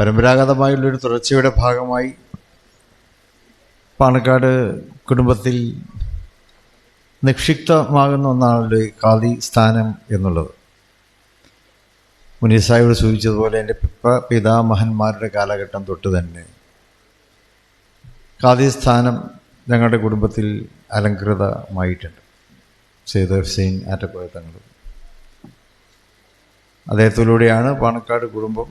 പരമ്പരാഗതമായുള്ളൊരു തുടർച്ചയുടെ ഭാഗമായി പാണക്കാട് കുടുംബത്തിൽ നിക്ഷിപ്തമാകുന്ന ഒന്നാണല്ലോ ഈ ഖാദി സ്ഥാനം എന്നുള്ളത്. മുനീസായോട് സൂചിച്ചതുപോലെ എന്റെ പിപ്പ പിതാമഹന്മാരുടെ കാലഘട്ടം തൊട്ട് തന്നെ കാതി സ്ഥാനം ഞങ്ങളുടെ കുടുംബത്തിൽ അലങ്കൃതമായിട്ടുണ്ട് സെയ്ദ് ഹുസൈൻ ആറ്റക്കോയ തങ്ങൾ. അദ്ദേഹത്തിലൂടെയാണ് പാണക്കാട് കുടുംബം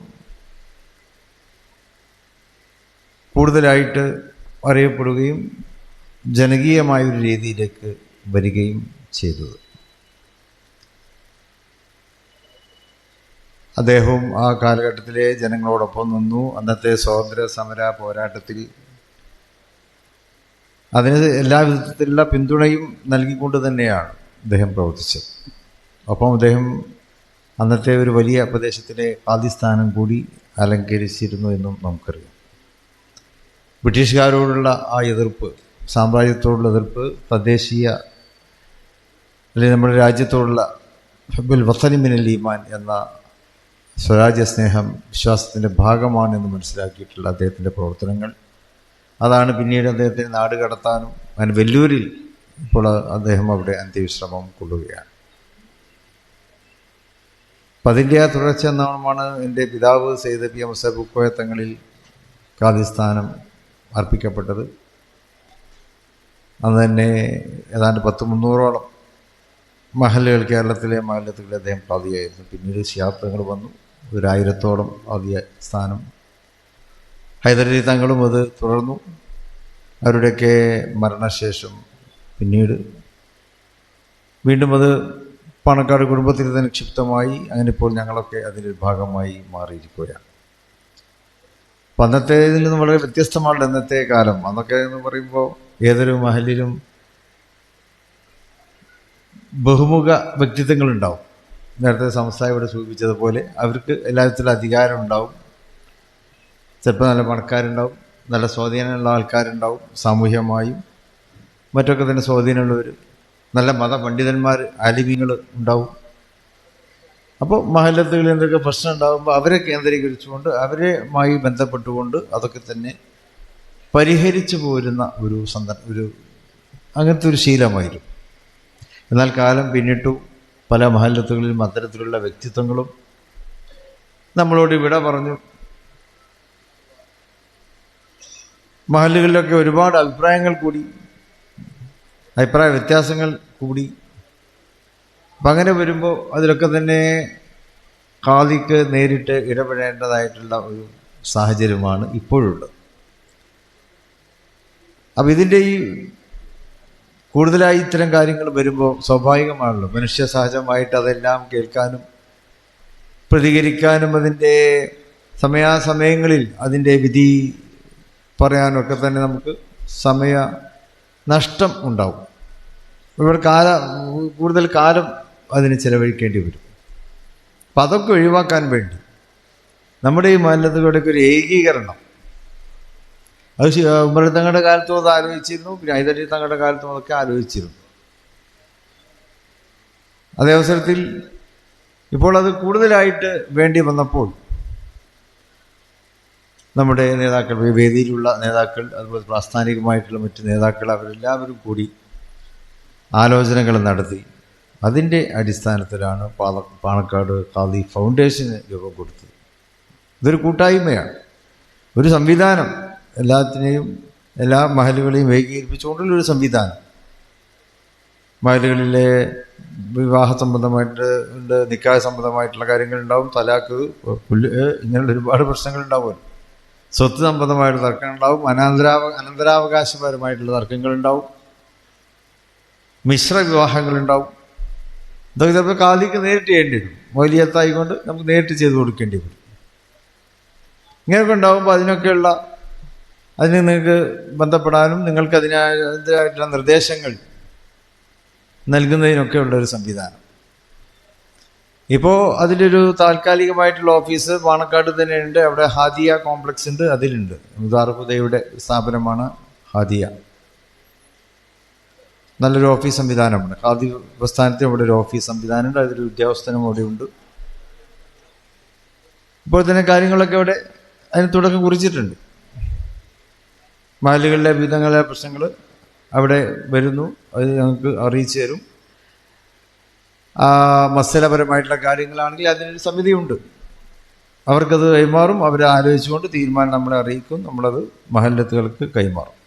കൂടുതലായിട്ട് അറിയപ്പെടുകയും ജനകീയമായ ഒരു രീതിയിലേക്ക് വരികയും ചെയ്തത്. അദ്ദേഹവും ആ കാലഘട്ടത്തിലെ ജനങ്ങളോടൊപ്പം നിന്നു. അന്നത്തെ സ്വാതന്ത്ര്യ സമര പോരാട്ടത്തിൽ അതിന് എല്ലാവിധത്തിലുള്ള പിന്തുണയും നൽകിക്കൊണ്ട് തന്നെയാണ് അദ്ദേഹം പ്രവർത്തിച്ചത്. ഒപ്പം അദ്ദേഹം അന്നത്തെ ഒരു വലിയ പ്രദേശത്തിലെ ആദിസ്ഥാനം കൂടി അലങ്കരിച്ചിരുന്നു എന്നും നമുക്കറിയാം. ബ്രിട്ടീഷുകാരോടുള്ള ആ എതിർപ്പ് സാമ്രാജ്യത്തോടുള്ള എതിർപ്പ് തദ്ദേശീയ അല്ലെങ്കിൽ നമ്മുടെ രാജ്യത്തോടുള്ള ഹബ്ബുൽ വസനിമിനൽ ഈമാൻ എന്ന സ്വരാജ്യ സ്നേഹം വിശ്വാസത്തിന്റെ ഭാഗമാണെന്ന് മനസ്സിലാക്കിയിട്ടുള്ള അദ്ദേഹത്തിന്റെ പ്രവർത്തനങ്ങൾ. അതാണ് പിന്നീട് അദ്ദേഹത്തെ നാട് കടത്താനും അതിന് വെല്ലൂരിൽ ഇപ്പോൾ അദ്ദേഹം അവിടെ അന്ത്യവിശ്രമം കൊള്ളുകയാണ്. അപ്പം അതിന്റെ ആ തുടർച്ച എന്നാണ് എന്റെ പിതാവ് സെയ്ദ് പി എം സബുക്കോയ തങ്ങളിൽ ഖാദിസ്ഥാനം അർപ്പിക്കപ്പെട്ടത്. അന്ന് തന്നെ ഏതാണ്ട് പത്ത് മുന്നൂറോളം മഹലുകൾ കേരളത്തിലെ മഹലത്തുകളിൽ അദ്ദേഹം പതിയായിരുന്നു. പിന്നീട് ശിയാത്തങ്ങൾ വന്നു. ഒരായിരത്തോളം ആദ്യ സ്ഥാനം. ഹൈദരലി തങ്ങളും അത് തുടർന്നു. അവരുടെയൊക്കെ മരണശേഷം പിന്നീട് വീണ്ടും അത് പാണക്കാട് കുടുംബത്തിൽ തന്നെ നിക്ഷിപ്തമായി. അങ്ങനെ ഇപ്പോൾ ഞങ്ങളൊക്കെ അതിന്റെ ഭാഗമായി മാറിയിരിക്കുകയാണ്. അപ്പം അന്നത്തെ ഇതിൽ നിന്ന് വളരെ വ്യത്യസ്തമാണ് ഇന്നത്തെ കാലം. അന്നൊക്കെ എന്ന് പറയുമ്പോൾ ഏതൊരു മഹലിലും ബഹുമുഖ വ്യക്തിത്വങ്ങളുണ്ടാവും. നേരത്തെ സംസ്ഥാനം ഇവിടെ സൂചിപ്പിച്ചതുപോലെ അവർക്ക് എല്ലാത്തിലും അധികാരം ഉണ്ടാവും ചിലപ്പോൾ നല്ല പണക്കാരുണ്ടാവും നല്ല സ്വാധീനമുള്ള ആൾക്കാരുണ്ടാവും സാമൂഹ്യമായും. മറ്റൊക്കെ തന്നെ സ്വാധീനമുള്ളവർ നല്ല മതപണ്ഡിതന്മാർ ആലിമ്യങ്ങൾ ഉണ്ടാവും. അപ്പോൾ മഹല്ലത്തുകളിൽ എന്തൊക്കെ പ്രശ്നം ഉണ്ടാകുമ്പോൾ അവരെ കേന്ദ്രീകരിച്ചുകൊണ്ട് അവരുമായി ബന്ധപ്പെട്ടുകൊണ്ട് അതൊക്കെ തന്നെ പരിഹരിച്ചു പോരുന്ന ഒരു സന്ദർഭം ഒരു അങ്ങനത്തെ ഒരു ശീലമായിരുന്നു. എന്നാൽ കാലം പിന്നിട്ടു പല മഹല്ലത്തുകളിലും അത്തരത്തിലുള്ള വ്യക്തിത്വങ്ങളും നമ്മളോട് വിട പറഞ്ഞു. മഹലുകളിലൊക്കെ ഒരുപാട് അഭിപ്രായങ്ങൾ കൂടി അഭിപ്രായ വ്യത്യാസങ്ങൾ കൂടി അപ്പം അങ്ങനെ വരുമ്പോൾ അതിലൊക്കെ തന്നെ ഖാദിക്ക് നേരിട്ട് ഇടപെടേണ്ടതായിട്ടുള്ള ഒരു സാഹചര്യമാണ് ഇപ്പോഴുള്ളത്. അപ്പം ഇതിന്റെ ഈ കൂടുതലായി ഇത്തരം കാര്യങ്ങൾ വരുമ്പോൾ സ്വാഭാവികമാണല്ലോ. മനുഷ്യ സഹജമായിട്ട് അതെല്ലാം കേൾക്കാനും പ്രതികരിക്കാനും അതിന്റെ സമയാസമയങ്ങളിൽ അതിന്റെ വിധി പറയാനൊക്കെ തന്നെ നമുക്ക് സമയ നഷ്ടം ഉണ്ടാവും. ഇവിടെ കാല കൂടുതൽ കാലം അതിന് ചിലവഴിക്കേണ്ടി വരും. അപ്പം അതൊക്കെ ഒഴിവാക്കാൻ വേണ്ടി നമ്മുടെ ഈ മാലിന്യത്തിലൂടെയൊക്കെ ഒരു ഏകീകരണം. അത് മൃതങ്ങളുടെ തങ്ങളുടെ കാലത്തും അത് ആലോചിച്ചിരുന്നു പിന്നെ ഐതരി തങ്ങളുടെ കാലത്തും അതൊക്കെ ആലോചിച്ചിരുന്നു. അതേ അവസരത്തിൽ ഇപ്പോൾ അത് കൂടുതലായിട്ട് വേണ്ടി വന്നപ്പോൾ നമ്മുടെ നേതാക്കൾ വേദിയിലുള്ള നേതാക്കൾ അതുപോലെ പ്രാസ്ഥാനികമായിട്ടുള്ള മറ്റ് നേതാക്കൾ അവരെല്ലാവരും കൂടി ആലോചനകൾ നടത്തി. അതിന്റെ അടിസ്ഥാനത്തിലാണ് പാല പാണക്കാട് ഖാദി ഫൗണ്ടേഷന് രൂപം കൊടുത്തത്. ഇതൊരു കൂട്ടായ്മയാണ്. ഒരു സംവിധാനം എല്ലാത്തിനെയും എല്ലാ മഹലുകളെയും ഏകീകരിപ്പിച്ചുകൊണ്ടുള്ളൊരു സംവിധാനം. മഹലുകളിലെ വിവാഹ സംബന്ധമായിട്ട് ഉണ്ട് നിക്കാഹ സംബന്ധമായിട്ടുള്ള കാര്യങ്ങളുണ്ടാവും തലാക്ക് പുല്ല് ഇങ്ങനെയുള്ള ഒരുപാട് പ്രശ്നങ്ങളുണ്ടാവുമല്ലോ സ്വത്ത് സംബന്ധമായിട്ട് തർക്കങ്ങളുണ്ടാവും അനന്തരാവ അനന്തരാവകാശപരമായിട്ടുള്ള തർക്കങ്ങളുണ്ടാവും മിശ്ര വിവാഹങ്ങളുണ്ടാവും ഇതൊക്കെ ചിലപ്പോൾ കാലിക്ക് നേരിട്ട് ചെയ്യേണ്ടി വരും. മൗലിയത്തായിക്കൊണ്ട് നമുക്ക് നേരിട്ട് ചെയ്ത് കൊടുക്കേണ്ടി വരും. ഇങ്ങനെയൊക്കെ ഉണ്ടാകുമ്പോൾ അതിനൊക്കെയുള്ള അതിന് നിങ്ങൾക്ക് ബന്ധപ്പെടാനും നിങ്ങൾക്ക് അതിനായിട്ടുള്ള നിർദ്ദേശങ്ങൾ നൽകുന്നതിനൊക്കെ ഉള്ള ഒരു സംവിധാനം. ഇപ്പോൾ അതിലൊരു താൽക്കാലികമായിട്ടുള്ള ഓഫീസ് പാണക്കാട് തന്നെ ഉണ്ട്. അവിടെ ഹാദിയ കോംപ്ലക്സ് ഉണ്ട്. അതിലുണ്ട്. ഉദാർഹുദയുടെ സ്ഥാപനമാണ് ഹാദിയ. നല്ലൊരു ഓഫീസ് സംവിധാനമുണ്ട് ഖാദി പ്രസ്ഥാനത്തിന് അവിടെ ഒരു ഓഫീസ് സംവിധാനമുണ്ട്. അതിലൊരു ഉദ്യോഗസ്ഥനും ഉണ്ട്. ഇപ്പോൾ തന്നെ കാര്യങ്ങളൊക്കെ അവിടെ അതിന് തുടക്കം കുറിച്ചിട്ടുണ്ട്. മഹലുകളിലെ വിധങ്ങളിലെ പ്രശ്നങ്ങൾ അവിടെ വരുന്നു. അത് ഞങ്ങൾക്ക് അറിയിച്ചു തരും. ആ, മത്സരപരമായിട്ടുള്ള കാര്യങ്ങളാണെങ്കിൽ അതിനൊരു സമിതിയുണ്ട്. അവർക്കത് കൈമാറും. അവരെ ആലോചിച്ചുകൊണ്ട് തീരുമാനം നമ്മളെ അറിയിക്കും. നമ്മളത് മഹല്ലത്തുകൾക്ക് കൈമാറും.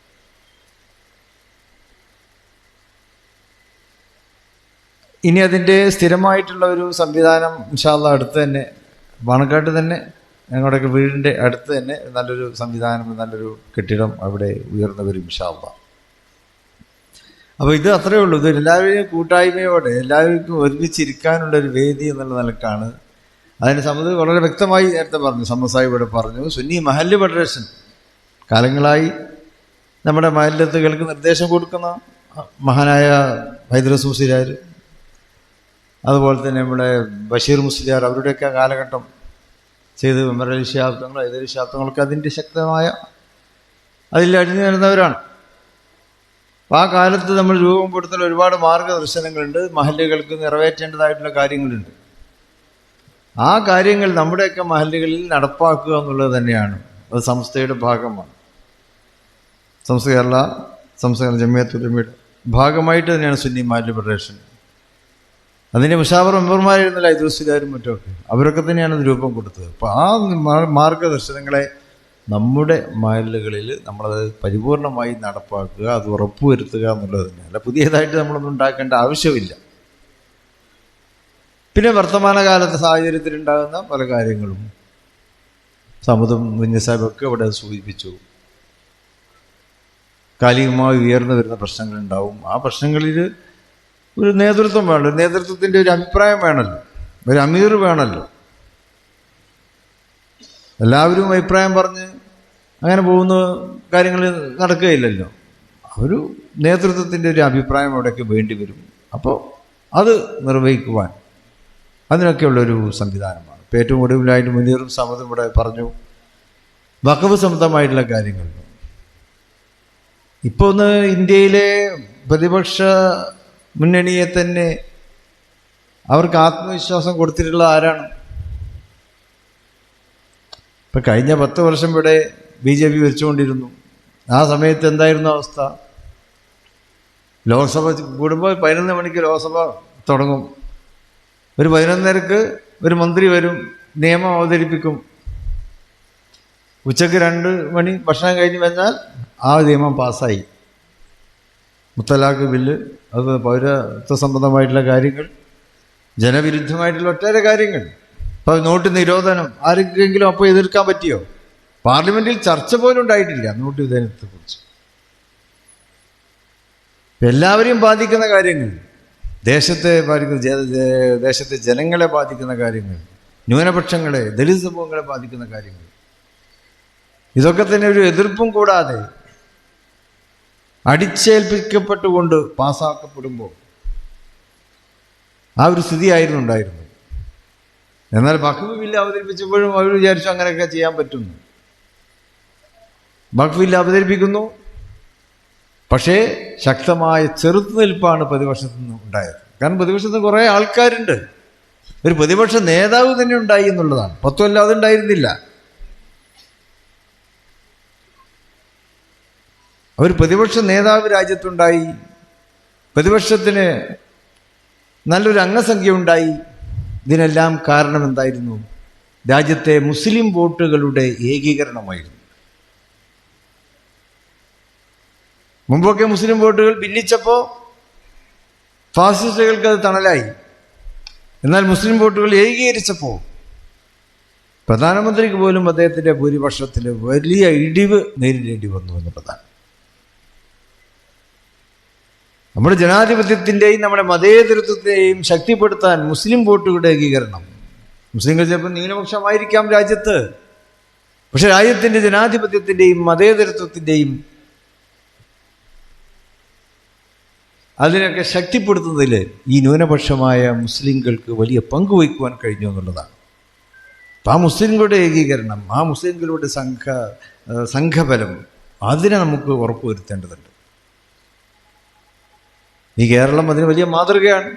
ഇനി അതിന്റെ സ്ഥിരമായിട്ടുള്ള ഒരു സംവിധാനം ഇൻഷാല്ല അടുത്ത് തന്നെ പാണക്കാട്ട് തന്നെ ഞങ്ങളുടെയൊക്കെ വീടിന്റെ അടുത്ത് തന്നെ നല്ലൊരു സംവിധാനം നല്ലൊരു കെട്ടിടം അവിടെ ഉയർന്നു വരും ഇൻഷാല്ല അപ്പോൾ ഇത് അത്രയേ ഉള്ളൂ. ഇത് എല്ലാവരെയും കൂട്ടായ്മയോടെ എല്ലാവർക്കും ഒരുമിച്ചിരിക്കാനുള്ള ഒരു വേദി എന്നുള്ള നിലക്കാണ്. അതിന് സംബന്ധിച്ച് വളരെ വ്യക്തമായി നേരത്തെ പറഞ്ഞു സമസായി ഇവിടെ പറഞ്ഞു സുന്നി മഹല്ല് ഫെഡറേഷൻ. കാലങ്ങളായി നമ്മുടെ മഹല്ലത്തുകൾക്ക് നിർദ്ദേശം കൊടുക്കുന്ന മഹാനായ ഹൈദ്രസൂസിരാർ അതുപോലെ തന്നെ നമ്മുടെ ബഷീർ മുസ്ലിയാർ അവരുടെയൊക്കെ കാലഘട്ടം ചെയ്ത് മെമ്മറൽ ശാബ്ദങ്ങൾ ശാബ്ദങ്ങൾക്ക് അതിന്റെ ശക്തമായ അതിൽ അഴിഞ്ഞു വരുന്നവരാണ് അപ്പോൾ ആ കാലത്ത് നമ്മൾ രൂപപ്പെടുത്തുന്ന ഒരുപാട് മാർഗദർശനങ്ങളുണ്ട് മഹല്ലുകൾക്ക് നിറവേറ്റേണ്ടതായിട്ടുള്ള കാര്യങ്ങളുണ്ട്. ആ കാര്യങ്ങൾ നമ്മുടെയൊക്കെ മഹല്ലുകളിൽ നടപ്പാക്കുക എന്നുള്ളത് തന്നെയാണ്. അത് സംസ്ഥയുടെ ഭാഗമാണ്. സംസ്ഥ കേരള സംസ്ഥ ജമ്മിയത്തുലമിയുടെ ഭാഗമായിട്ട് തന്നെയാണ് സുന്നി മഹല്ല് ഫെഡറേഷൻ അതിന്റെ മുഷാവർ മെമ്പർമാരായിരുന്നല്ലോ ഐദൂസുകാരും മറ്റുമൊക്കെ. അവരൊക്കെ തന്നെയാണ് രൂപം കൊടുത്തത്. അപ്പോൾ ആ മാർഗദർശനങ്ങളെ നമ്മുടെ മഹലുകളിൽ നമ്മളത് പരിപൂർണമായി നടപ്പാക്കുക അത് ഉറപ്പുവരുത്തുക എന്നുള്ളത് തന്നെ അല്ല പുതിയതായിട്ട് നമ്മളൊന്നും ഉണ്ടാക്കേണ്ട ആവശ്യമില്ല. പിന്നെ വർത്തമാനകാലത്തെ സാഹചര്യത്തിലുണ്ടാകുന്ന പല കാര്യങ്ങളും. സമുദം കുഞ്ഞസാബൊക്കെ അവിടെ സൂചിപ്പിച്ചു. കാലികമായി ഉയർന്നു വരുന്ന പ്രശ്നങ്ങളുണ്ടാവും. ആ പ്രശ്നങ്ങളിൽ ഒരു നേതൃത്വം വേണം ഒരു നേതൃത്വത്തിന്റെ ഒരു അഭിപ്രായം വേണമല്ലോ ഒരു അമീർ വേണമല്ലോ എല്ലാവരും അഭിപ്രായം പറഞ്ഞ് അങ്ങനെ പോകുന്ന കാര്യങ്ങൾ നടക്കുകയില്ലല്ലോ. ഒരു നേതൃത്വത്തിന്റെ ഒരു അഭിപ്രായം അവിടെയൊക്കെ വേണ്ടി വരും. അപ്പോൾ അത് നിർവഹിക്കുവാൻ അതിനൊക്കെയുള്ളൊരു സംവിധാനമാണ്. ഇപ്പം ഏറ്റവും ഒടുവിലായിട്ട് മുനീറും സമതും ഇവിടെ പറഞ്ഞു വകവ് സംബന്ധമായിട്ടുള്ള കാര്യങ്ങൾ. ഇപ്പോൾ ഒന്ന് ഇന്ത്യയിലെ പ്രതിപക്ഷ മുന്നണിയെ തന്നെ അവർക്ക് ആത്മവിശ്വാസം കൊടുത്തിട്ടുള്ള ആരാണ്? ഇപ്പൊ കഴിഞ്ഞ പത്ത് വർഷം ഇവിടെ ബി ജെ പി ഭരിച്ചുകൊണ്ടിരുന്നു. ആ സമയത്ത് എന്തായിരുന്നു അവസ്ഥ? ലോക്സഭ കൂടുമ്പോൾ പതിനൊന്ന് മണിക്ക് ലോക്സഭ തുടങ്ങും. ഒരു പതിനൊന്നരക്ക് ഒരു മന്ത്രി വരും നിയമം അവതരിപ്പിക്കും. ഉച്ചയ്ക്ക് രണ്ട് മണി ഭക്ഷണം കഴിഞ്ഞ് വന്നാൽ ആ നിയമം പാസ്സായി. മുത്തലാഖ് ബില്ല് അത് പൗരത്വ സംബന്ധമായിട്ടുള്ള കാര്യങ്ങൾ ജനവിരുദ്ധമായിട്ടുള്ള ഒട്ടേറെ കാര്യങ്ങൾ. ഇപ്പോൾ നോട്ട് നിരോധനം ആർക്കെങ്കിലും അപ്പോൾ എതിർക്കാൻ പറ്റിയോ? പാർലമെന്റിൽ ചർച്ച പോലും ഉണ്ടായിട്ടില്ല നോട്ട് വിധേയത്തെ കുറിച്ച്. എല്ലാവരെയും ബാധിക്കുന്ന കാര്യങ്ങൾ ദേശത്തെ ബാധിക്കുന്ന ദേശത്തെ ജനങ്ങളെ ബാധിക്കുന്ന കാര്യങ്ങൾ ന്യൂനപക്ഷങ്ങളെ ദളിത് സമൂഹങ്ങളെ ബാധിക്കുന്ന കാര്യങ്ങൾ. ഇതൊക്കെ തന്നെ ഒരു എതിർപ്പും കൂടാതെ അടിച്ചേൽപ്പിക്കപ്പെട്ടുകൊണ്ട് പാസ്സാക്കപ്പെടുമ്പോൾ ആ ഒരു സ്ഥിതിയായിരുന്നു ഉണ്ടായിരുന്നത്. എന്നാൽ വഖഫ് ബില്ല് അവതരിപ്പിച്ചപ്പോഴും അവർ വിചാരിച്ചു അങ്ങനെയൊക്കെ ചെയ്യാൻ പറ്റുന്നു. വഖഫ് ബില്ല് അവതരിപ്പിക്കുന്നു. പക്ഷേ ശക്തമായ ചെറുത്തുനിൽപ്പാണ് പ്രതിപക്ഷത്തു നിന്ന് ഉണ്ടായത്. കാരണം പ്രതിപക്ഷത്ത് കുറേ ആൾക്കാരുണ്ട്. ഒരു പ്രതിപക്ഷ നേതാവ് തന്നെ ഉണ്ടായി എന്നുള്ളതാണ്. പത്തുമല്ല അതുണ്ടായിരുന്നില്ല. ഒരു പ്രതിപക്ഷ നേതാവ് രാജ്യത്തുണ്ടായി. പ്രതിപക്ഷത്തിന് നല്ലൊരു അംഗസംഖ്യ ഉണ്ടായി ഇതിനെല്ലാം കാരണം എന്തായിരുന്നു? രാജ്യത്തെ മുസ്ലിം വോട്ടുകളുടെ ഏകീകരണമായിരുന്നു. മുമ്പൊക്കെ മുസ്ലിം വോട്ടുകൾ ഭിന്നിച്ചപ്പോൾ ഫാസിസ്റ്റുകൾക്ക് അത് തണലായി. എന്നാൽ മുസ്ലിം വോട്ടുകൾ ഏകീകരിച്ചപ്പോൾ പ്രധാനമന്ത്രിക്ക് പോലും അദ്ദേഹത്തിന്റെ ഭൂരിപക്ഷത്തിൽ വലിയ ഇടിവ് നേരിടേണ്ടി വന്നു എന്നുള്ളതാണ്. നമ്മുടെ ജനാധിപത്യത്തിന്റെയും നമ്മുടെ മതേതൃത്വത്തെയും ശക്തിപ്പെടുത്താൻ മുസ്ലിം വോട്ടുകളുടെ ഏകീകരണം. മുസ്ലിങ്ങൾ ചിലപ്പോൾ ന്യൂനപക്ഷമായിരിക്കാം രാജ്യത്ത്. പക്ഷെ രാജ്യത്തിന്റെ ജനാധിപത്യത്തിന്റെയും മതേതരത്വത്തിന്റെയും അതിനൊക്കെ ശക്തിപ്പെടുത്തുന്നതിൽ ഈ ന്യൂനപക്ഷമായ മുസ്ലിങ്ങൾക്ക് വലിയ പങ്ക് വഹിക്കുവാൻ കഴിഞ്ഞു എന്നുള്ളതാണ്. അപ്പം ആ മുസ്ലിങ്ങളുടെ ഏകീകരണം ആ മുസ്ലിങ്ങളുടെ സംഘ സംഘബലം അതിനെ നമുക്ക് ഉറപ്പുവരുത്തേണ്ടതുണ്ട്. ഈ കേരളം അതിന് വലിയ മാതൃകയാണ്.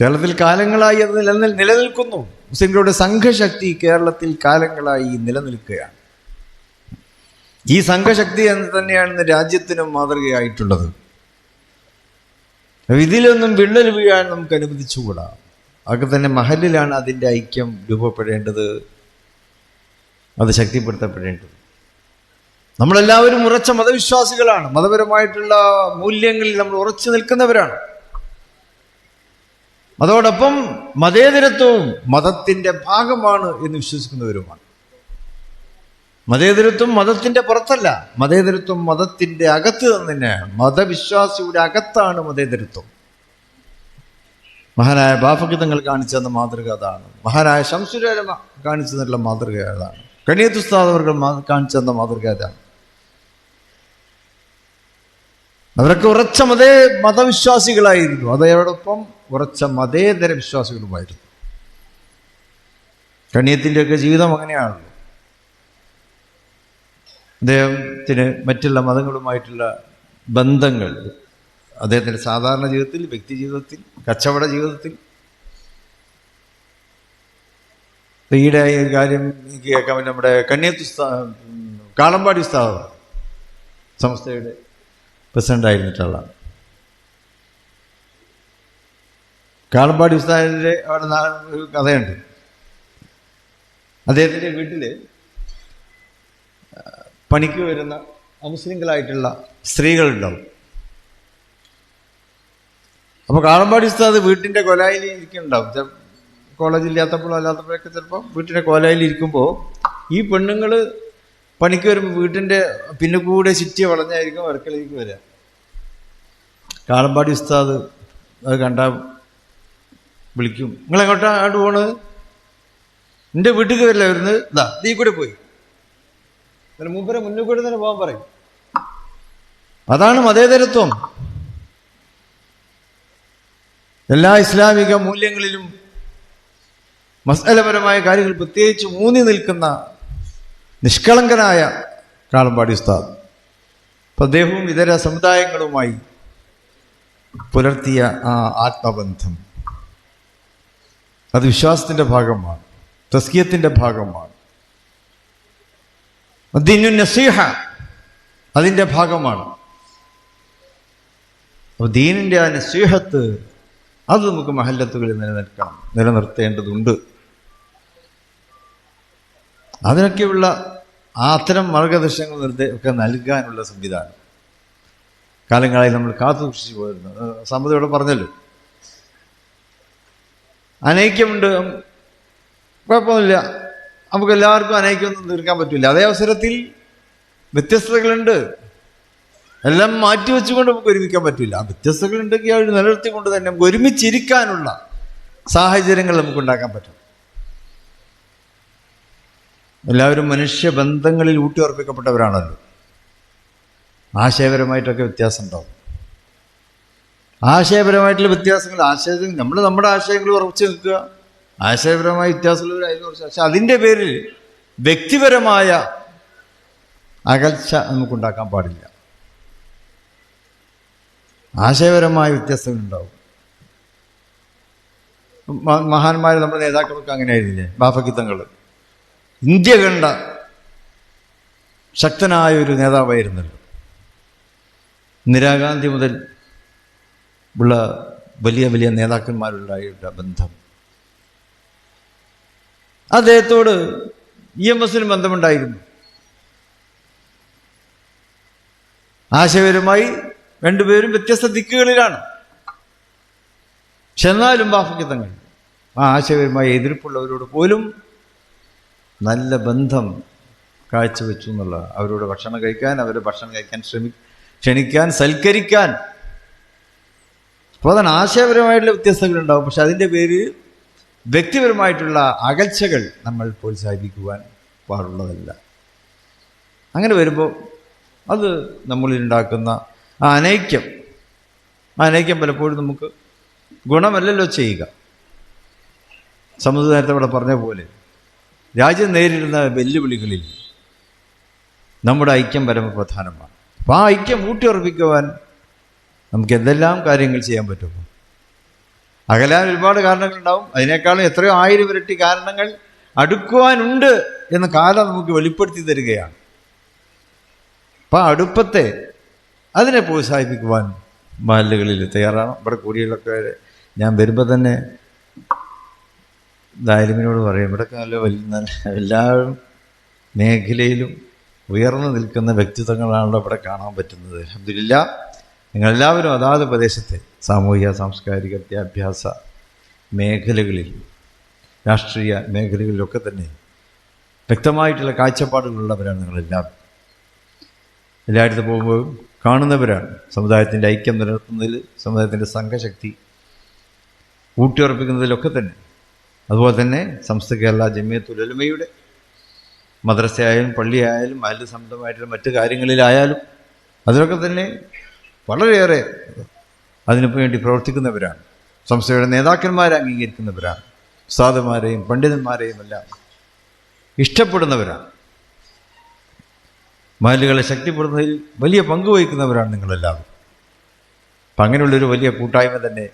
കേരളത്തിൽ കാലങ്ങളായി അത് നിലനിൽ നിലനിൽക്കുന്നു. മുസ്ലിങ്ങളുടെ സംഘശക്തി കേരളത്തിൽ കാലങ്ങളായി നിലനിൽക്കുകയാണ്. ഈ സംഘശക്തി എന്ന് തന്നെയാണ് ഇന്ന് രാജ്യത്തിനും മാതൃകയായിട്ടുള്ളത്. ഇതിലൊന്നും വിള്ളൽ വീഴാൻ നമുക്ക് അനുവദിച്ചുകൂടാ. അതൊക്കെ തന്നെ മഹലിലാണ് അതിന്റെ ഐക്യം രൂപപ്പെടേണ്ടത്. അത് ശക്തിപ്പെടുത്തപ്പെടേണ്ടത്. നമ്മളെല്ലാവരും ഉറച്ച മതവിശ്വാസികളാണ്. മതപരമായിട്ടുള്ള മൂല്യങ്ങളിൽ നമ്മൾ ഉറച്ചു നിൽക്കുന്നവരാണ്. അതോടൊപ്പം മതേതരത്വവും മതത്തിന്റെ ഭാഗമാണ് എന്ന് വിശ്വസിക്കുന്നവരുമാണ്. മതേതരത്വം മതത്തിന്റെ പുറത്തല്ല. മതേതരത്വം മതത്തിന്റെ അകത്ത് തന്നെയാണ്. മതവിശ്വാസിയുടെ അകത്താണ് മതേതരത്വം. മഹാനായ ബാഫകിതങ്ങൾ കാണിച്ചു തന്ന മാതൃക അതാണ്. മഹാനായ ശംസുരമ കാണിച്ചു തന്നിട്ടുള്ള മാതൃക അതാണ്. കണിയത്തുസ്താദ് അവർ കാണിച്ചു തന്ന മാതൃക അതാണ്. അവരൊക്കെ ഉറച്ച മതേ മതവിശ്വാസികളായിരുന്നു. അതോടൊപ്പം ഉറച്ച മതേതര വിശ്വാസികളുമായിരുന്നു. കണിയത്തിന്റെയൊക്കെ ജീവിതം അങ്ങനെയാണല്ലോ. അദ്ദേഹത്തിന് മറ്റുള്ള മതങ്ങളുമായിട്ടുള്ള ബന്ധങ്ങൾ അദ്ദേഹത്തിന്റെ സാധാരണ ജീവിതത്തിൽ വ്യക്തി ജീവിതത്തിൽ കച്ചവട ജീവിതത്തിൽ. ഈയിടെ കാര്യം എനിക്ക് കേൾക്കാൻ നമ്മുടെ ഉസ്താ കാളമ്പാടി സ്ഥാപനം സംസ്ഥയുടെ പ്രസിഡന്റ് ആയിരുന്നിട്ടുള്ള കാളമ്പാടി ഉസ്താദിന്റെ അവിടെ ഒരു കഥയുണ്ട്. അദ്ദേഹത്തിന്റെ വീട്ടിൽ പണിക്ക് വരുന്ന അമുസ്ലിങ്ങളായിട്ടുള്ള സ്ത്രീകളുണ്ടാവും. അപ്പോൾ കാളമ്പാടി ഉസ്താദ് വീട്ടിന്റെ കൊലായിൽ ഇരിക്കുന്നുണ്ടാവും. ചെ- കോളേജ് ഇല്ലാത്തപ്പോഴോ അല്ലാത്തപ്പോഴൊക്കെ ചിലപ്പോൾ വീട്ടിന്റെ കോലായിൽ ഇരിക്കുമ്പോൾ ഈ പെണ്ണുങ്ങൾ പണിക്ക് വരുമ്പോൾ വീട്ടിന്റെ പിന്നെ കൂടെ ചുറ്റി വളഞ്ഞായിരിക്കും അടുക്കളയിലേക്ക് വരിക. കാളമ്പാടി ഉസ്താദ് അത് കണ്ടാൽ വിളിക്കും. നിങ്ങളെങ്ങോട്ടാ അങ്ങോട്ട് പോണത്? എന്റെ വീട്ടിൽ വരില്ല വരുന്നത്? ഇതാ നീ കൂടെ പോയി. എന്നിട്ട് മൂപ്പരെ മുന്നിൽ കൂടെ തന്നെ പോകാൻ പറയും. അതാണ് മതേതരത്വം. എല്ലാ ഇസ്ലാമിക മൂല്യങ്ങളിലും മസലപരമായ കാര്യങ്ങൾ പ്രത്യേകിച്ച് മൂന്നി നിൽക്കുന്ന നിഷ്കളങ്കനായ കാളമ്പാടി ഉസ്താദ്. അപ്പം അദ്ദേഹവും ഇതര സമുദായങ്ങളുമായി പുലർത്തിയ ആ ആത്മബന്ധം. അത് വിശ്വാസത്തിന്റെ ഭാഗമാണ് തസ്കീയത്തിന്റെ ഭാഗമാണ്. ദീനു നസീഹ അതിന്റെ ഭാഗമാണ്. അപ്പോൾ ദീനിന്റെ ആ നസീഹത്ത് അത് നമുക്ക് മഹല്ലത്തുകളിൽ നിലനിൽക്കണം നിലനിർത്തേണ്ടതുണ്ട്. അതിനൊക്കെയുള്ള ആ അത്തരം മാർഗദർശനങ്ങൾ ഒക്കെ നൽകാനുള്ള സംവിധാനം. കാലങ്ങളായി നമ്മൾ കാത്തു സൂക്ഷിച്ചു പോയിരുന്നു. ഇവിടെ പറഞ്ഞല്ലോ. അനൈക്യമുണ്ട്. കുഴപ്പമില്ല നമുക്ക് എല്ലാവർക്കും അനൈക്യമൊന്നും തീർക്കാൻ പറ്റില്ല. അതേ അവസരത്തിൽ വ്യത്യസ്തതകളുണ്ട്. എല്ലാം മാറ്റി വെച്ചുകൊണ്ട് നമുക്ക് ഒരുമിക്കാൻ പറ്റില്ല. ആ വ്യത്യസ്തതകളുണ്ടെങ്കിൽ അവർ നിലനിർത്തിക്കൊണ്ട് തന്നെ നമുക്ക് ഒരുമിച്ചിരിക്കാനുള്ള സാഹചര്യങ്ങൾ നമുക്ക് ഉണ്ടാക്കാൻ പറ്റും. എല്ലാവരും മനുഷ്യബന്ധങ്ങളിൽ ഊട്ടിയുറപ്പിക്കപ്പെട്ടവരാണല്ലോ. ആശയപരമായിട്ടൊക്കെ വ്യത്യാസം ഉണ്ടാവും ആശയപരമായിട്ടുള്ള വ്യത്യാസങ്ങൾ ആശയത്തിൽ നമ്മൾ നമ്മുടെ ആശയങ്ങൾ ഉറച്ചു നിൽക്കുക. ആശയപരമായ വ്യത്യാസമുള്ളവരായിരുന്നു കുറച്ച്. പക്ഷെ അതിന്റെ പേരിൽ വ്യക്തിപരമായ അകൽച്ച നമുക്കുണ്ടാക്കാൻ പാടില്ല. ആശയപരമായ വ്യത്യാസങ്ങളുണ്ടാവും. മഹാന്മാർ നമ്മുടെ നേതാക്കൾക്ക് അങ്ങനെ ആയിരുന്നില്ലേ ബാഫക്കിത്തങ്ങൾ ഇന്ത്യ കണ്ട ശക്തനായ ഒരു നേതാവായിരുന്നല്ലോ. ഇന്ദിരാഗാന്ധി മുതൽ ഉള്ള വലിയ വലിയ നേതാക്കന്മാരുണ്ടായിട്ട് ബന്ധം. അദ്ദേഹത്തോട് ഇ എം എസിന് ബന്ധമുണ്ടായിരുന്നു. ആശയപരമായി രണ്ടുപേരും വ്യത്യസ്ത ദിക്കുകളിലാണ്. പക്ഷെ എന്നാലും ബാഫക്കിത്തങ്ങൾ ആ ആശയപരമായ എതിർപ്പുള്ളവരോട് പോലും നല്ല ബന്ധം കാഴ്ചവെച്ചു എന്നുള്ള അവരോട് ഭക്ഷണം കഴിക്കാൻ അവരെ ഭക്ഷണം കഴിക്കാൻ ശ്രമി ക്ഷണിക്കാൻ സൽക്കരിക്കാൻ. പ്രധാന ആശയപരമായിട്ടുള്ള വ്യത്യസ്തതകളുണ്ടാവും. പക്ഷെ അതിന്റെ പേര് വ്യക്തിപരമായിട്ടുള്ള അകൽച്ചകൾ നമ്മൾ പ്രോത്സാഹിപ്പിക്കുവാൻ പാടുള്ളതല്ല. അങ്ങനെ വരുമ്പോൾ അത് നമ്മളിലുണ്ടാക്കുന്ന ആ അനൈക്യം. ആ അനൈക്യം പലപ്പോഴും നമുക്ക് ഗുണമല്ലല്ലോ ചെയ്യുക. സമുദ്ര നേരത്തെ ഇവിടെ പറഞ്ഞ പോലെ രാജ്യം നേരിടുന്ന വെല്ലുവിളികളിൽ നമ്മുടെ ഐക്യം പരമപ്രധാനമാണ്. അപ്പോൾ ആ ഐക്യം ഊട്ടിയുറപ്പിക്കുവാൻ നമുക്ക് എന്തെല്ലാം കാര്യങ്ങൾ ചെയ്യാൻ പറ്റുമോ അകലാൻ ഒരുപാട് കാരണങ്ങളുണ്ടാവും. അതിനേക്കാളും എത്രയോ ആയിരം ഇരട്ടി കാരണങ്ങൾ അടുക്കുവാനുണ്ട് എന്ന കാലം നമുക്ക് വെളിപ്പെടുത്തി തരികയാണ്. അപ്പം ആ അടുപ്പത്തെ അതിനെ പ്രോത്സാഹിപ്പിക്കുവാൻ മഹല്ലുകളിൽ തയ്യാറാണ് ഇവിടെ കൂടിയുള്ളൊക്കെ ഞാൻ വരുമ്പോൾ തന്നെ ദാരിമിനോട് പറയും ഇവിടെയൊക്കെ നല്ല വലിയ നല്ല എല്ലാ മേഖലയിലും ഉയർന്നു നിൽക്കുന്ന വ്യക്തിത്വങ്ങളാണല്ലോ ഇവിടെ കാണാൻ പറ്റുന്നത്. അബ്ദുലില്ല നിങ്ങളെല്ലാവരും അതാത് പ്രദേശത്തെ സാമൂഹിക സാംസ്കാരിക വിദ്യാഭ്യാസ മേഖലകളിൽ രാഷ്ട്രീയ മേഖലകളിലൊക്കെ തന്നെ വ്യക്തമായിട്ടുള്ള കാഴ്ചപ്പാടുകളുള്ളവരാണ് നിങ്ങളെല്ലാവരും. എല്ലായിടത്തും പോകുമ്പോൾ കാണുന്നവരാണ്. സമുദായത്തിന്റെ ഐക്യം നിലനിർത്തുന്നതിൽ സമുദായത്തിന്റെ സംഘശക്തി ഊട്ടിയുറപ്പിക്കുന്നതിലൊക്കെ തന്നെ. അതുപോലെ തന്നെ സംസ്ഥ കേരള ജമിയത്തുലമയുടെ മദ്രസയായാലും പള്ളിയായാലും അതിൽ സംബന്ധമായിട്ടുള്ള മറ്റു കാര്യങ്ങളിലായാലും അതിലൊക്കെ തന്നെ വളരെയേറെ അതിനു വേണ്ടി പ്രവർത്തിക്കുന്നവരാണ്. സംസ്ഥയുടെ നേതാക്കന്മാരെ അംഗീകരിക്കുന്നവരാണ്. സാധുമാരെയും പണ്ഡിതന്മാരെയും എല്ലാം ഇഷ്ടപ്പെടുന്നവരാണ്. മഹലുകളെ ശക്തിപ്പെടുന്നതിൽ വലിയ പങ്ക് വഹിക്കുന്നവരാണ് നിങ്ങളെല്ലാവരും. അപ്പം അങ്ങനെയുള്ളൊരു വലിയ കൂട്ടായ്മ തന്നെ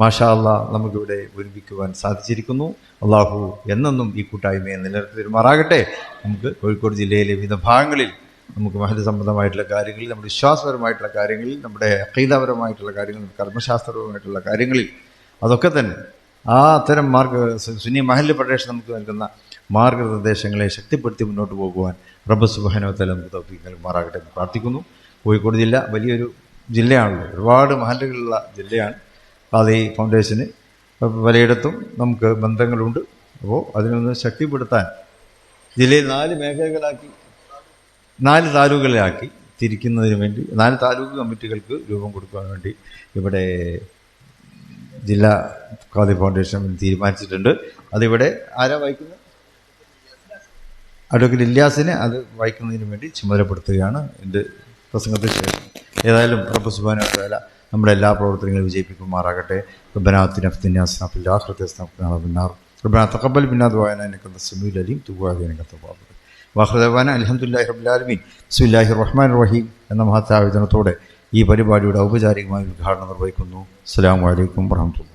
മാഷാ അള്ളാ നമുക്കിവിടെ ഒരുമിക്കുവാൻ സാധിച്ചിരിക്കുന്നു. അള്ളാഹു എന്നെന്നും ഈ കൂട്ടായ്മയെ നിലനിർത്തി നമുക്ക് കോഴിക്കോട് ജില്ലയിലെ വിവിധ ഭാഗങ്ങളിൽ നമുക്ക് മഹൽ സംബന്ധമായിട്ടുള്ള കാര്യങ്ങളിൽ നമ്മുടെ വിശ്വാസപരമായിട്ടുള്ള കാര്യങ്ങളിൽ നമ്മുടെ അക്കൈതാപരമായിട്ടുള്ള കാര്യങ്ങളിൽ കർമ്മശാസ്ത്രപരമായിട്ടുള്ള കാര്യങ്ങളിൽ അതൊക്കെ തന്നെ ആ അത്തരം മാർഗ സുന്നി മഹൽ പ്രദേശം നമുക്ക് നൽകുന്ന മാർഗനിർദ്ദേശങ്ങളെ ശക്തിപ്പെടുത്തി മുന്നോട്ട് പോകുവാൻ റബ്ബ് സുബാനവത്തല നമുക്ക് തൗഫീഖ് നൽകുമാറാകട്ടെ എന്ന് പ്രാർത്ഥിക്കുന്നു. കോഴിക്കോട് ജില്ല വലിയൊരു ജില്ലയാണല്ലോ ഒരുപാട് മഹലുകളുള്ള ജില്ലയാണ്. പാതയി ഫൗണ്ടേഷന് പലയിടത്തും നമുക്ക് ബന്ധങ്ങളുണ്ട്. അപ്പോൾ അതിനൊന്ന് ശക്തിപ്പെടുത്താൻ ജില്ലയിൽ നാല് മേഖലകളാക്കി നാല് താലൂക്കുകളാക്കി തിരിക്കുന്നതിന് വേണ്ടി നാല് താലൂക്ക് കമ്മിറ്റികൾക്ക് രൂപം കൊടുക്കാൻ വേണ്ടി ഇവിടെ ജില്ലാ ഖാദി ഫൗണ്ടേഷൻ തീരുമാനിച്ചിട്ടുണ്ട്. അതിവിടെ ആരാ വായിക്കുന്നത് അഡ്വക്കേറ്റ് ഇല്യാസിനെ അത് വായിക്കുന്നതിന് വേണ്ടി ചുമതലപ്പെടുത്തുകയാണ് എന്റെ പ്രസംഗത്തിന് ശേഷം. ഏതായാലും റബ്ബ് സുബാന വേല നമ്മുടെ എല്ലാ പ്രവർത്തനങ്ങളും വിജയിപ്പിക്കുമാറാകട്ടെ റഹീം എന്ന മഹത്താവേദനത്തോടെ ഈ പരിപാടിയുടെ ഔപചാരികമായി ഉദ്ഘാടനം നിർവഹിക്കുന്നു. അസ്സാം വലൈക്കും വർഹമത്തുള്ള